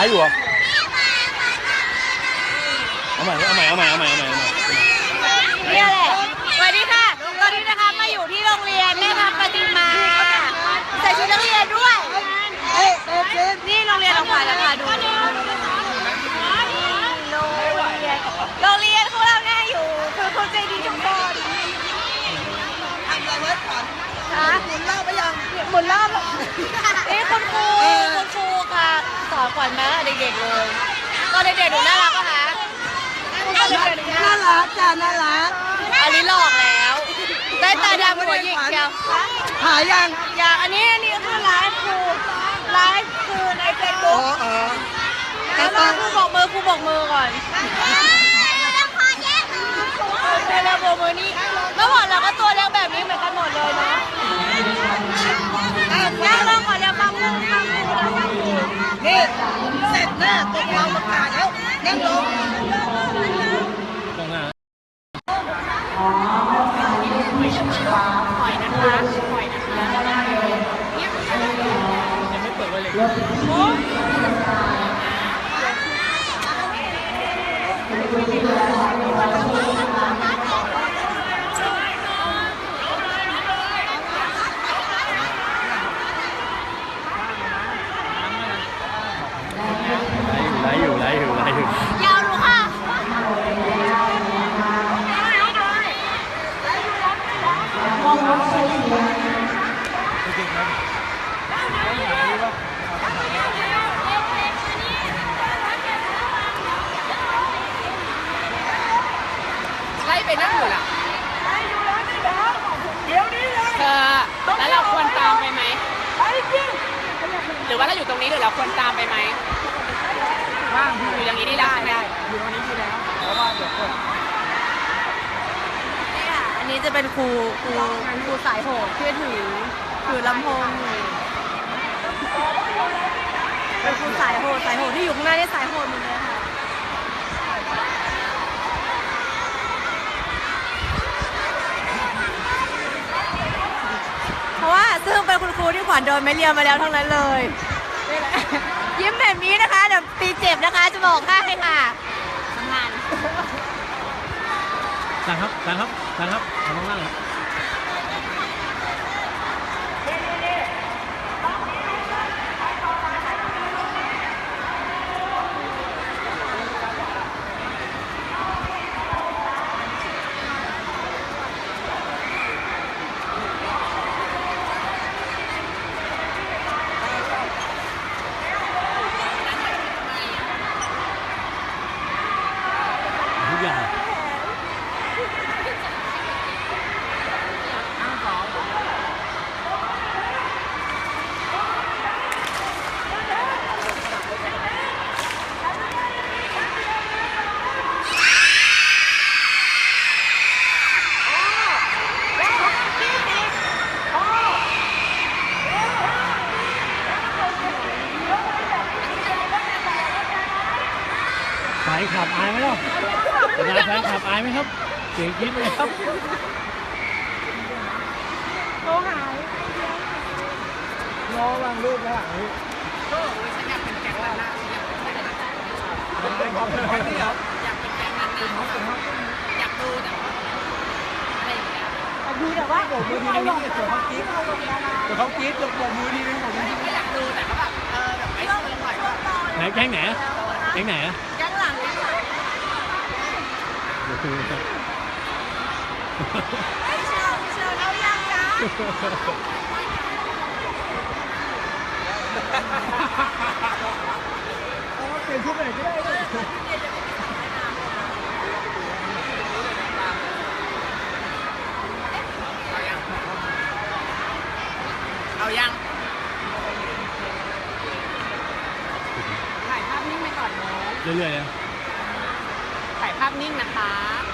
ลฟ์อยู่เหรอเอาใหม่เอาใหม่เอาใหม่เอาใหม่เอาใหม่เอาใหม่เนี่ยแหละสวัสดีค่ะ ตอนนี้นะคะมาอยู่ที่โรงเรียนแม่ทัพปฏิมาใส่ชุดนักเรียนด้วยนี่โรงเรียนของขวัญนะคะดูโรงเรียนโรงเรียนของเราเนี่ยอยู่คือคนใจดีทุกคนทำอะไรไว้ก่อนฮะหมุนรอบไปยังหมุนรอบนี่คุณครูคุณครูค่ะ สอนขวัญมาตั้งแต่เด็กๆเลยตอนเด็กๆหนูน่ารักปะคะตอนเด็กๆหนูน่าน่ารักรักจ้าน่ารักอันนี้หลอกแล้ว ได้ตาดำหัวหยิกเชียวหายยังอย่างอันนี้อันนี้คือไลฟ์ครูไลฟ์คือในเฟซอ๋อบุ๊กเออแล้วเราครูบอกมือครูบอกมือก่อนเดี๋ยวเราบอกมือนี่ เสร็จหน่ตกวาประกาศแล้วนั่งลงตรงหน้าปล่อยนะคะปล่อยนะคะยังไม่เปิดไว้เลยไลฟ์อยู่ไลฟ์อยู่ไลฟ์อยู่ ยาวดูค่ะ ไล่ไปนั่งอยู่ล่ะเธอแล้วเราควรตามไปไหมหรือว่าเราอยู่ตรงนี้หรือเราควรตามไปไหมว่างอยู่อย่างนี้ได้แล้วใช่ไหมนี่ค่ะอัน นี้จะเป็นครูครูครูสายโหดที่ถือถือลำโพงอยู่เป็นครูสายโหดสายโหดที่อยู่ข้างหน้านี่สายโหดหมดเลยค่ะเพราะว่าซึ่งเป็นคุณครูที่ขวัญโดนไม่เรียนมาแล้วทั้งนั้นเลยยิ้มแบบนี้นะคะเดี๋ยวตีเจ็บนะคะจะบอกให้ค่ะทำงาน สั่งครับสั่งครับสั่งครับทำข้างล่างครับ ทุกอย่าง แฟนขับอายไหมล่ะ เป็นไงแฟนขับอายไหมครับ เสียงกรี๊ดไหมครับรอวางรูปแล้วก็โอ้ยฉันอยากเป็นแก๊งนั้นนะฉันอยากเป็นแก๊งนั้นนะอยากเป็นแก๊งนั้นนะอยากดูแต่ว่าอะไรอย่างเงี้ยดูแต่ว่าโบกมือทีนึงเดี๋ยวเขากรี๊ดเดี๋ยวเขากรี๊ดยกโบกมือทีนึงผมก็อยากดูแต่ก็แบบเออแบบไอ้เชิงหน่อยว่าไหนแก๊งไหนแก๊งไหนอะ แก๊งหลังแก๊งหลัง เดี๋ยวคุยกันเชิญเชิญเอายังจ้าเปลี่ยนชุดไหนก็ได้ เอายังถ่ายภาพนิ่งไปก่อนเนาะ เรื่อยๆนะถ่าย ภาพนิ่งนะคะ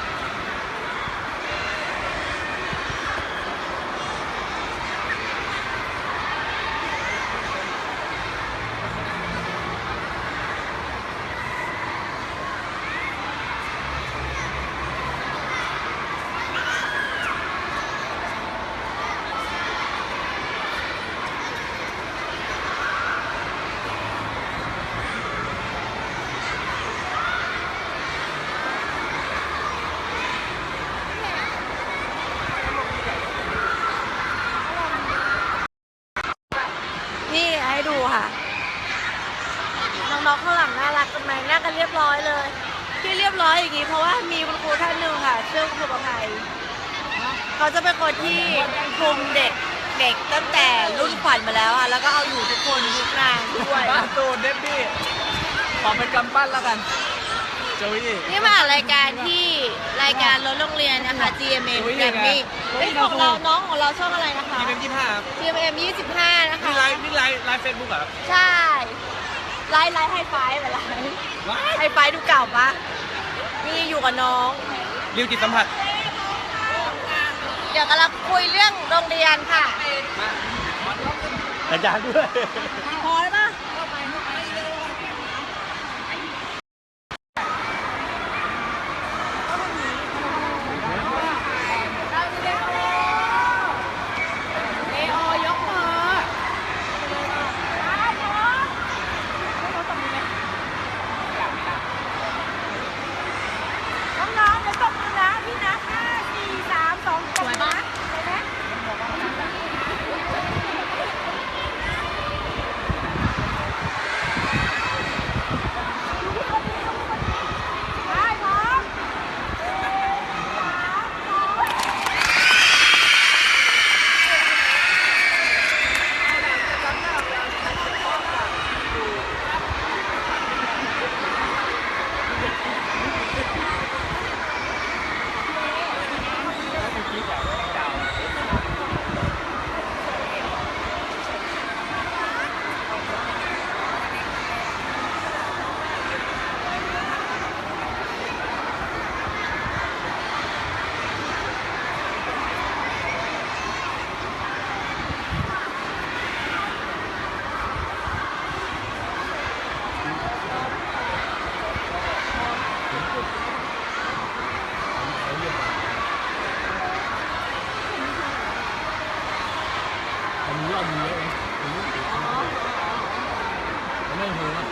น้องๆข้างหลังน่ารักกันไหมน่ากันเรียบร้อยเลย ที่เรียบร้อยอย่างนี้เพราะว่ามีคุณครูท่านหนึ่งค่ะชื่อครูประภัยเขาจะเป็นคนที่คุมเด็กเด็กตั้งแต่รุ่นขวัญมาแล้วอะแล้วก็เอาอยู่ทุกคนทุกนางด้วยบ้านตูนเดบบี้ขอเป็นกำปั้นแล้วกันโจวี่นี่มารายการที่รายการรถโรงเรียนนะคะ GMM อุ๊ยแกรมมี่ยังไงเฮ้ยของเราน้องของเราช่องอะไรนะคะทีเป็นยี่ห้าครับ GMM 25 นะคะนี่ไลฟ์นี่ไลฟ์ไลฟ์เฟซบุ๊กเหรอครับใช่ ไลฟ์ไลฟ์ไฮไฟว์ไปไลฟ์ว้าไฮไฟว์ดูเก่าปะนี่อยู่กับน้อง ริวจิตสัมผัส เดี๋ยวกำลังคุยเรื่องโรงเรียนค่ะ อาจารย์ด้วย พอแล้วปะเอโอยกมือน้องๆเดี๋ยวตบมือนะพี่นะห้าสี่สามสองสวยปะสวยไหม ได้พร้อม อั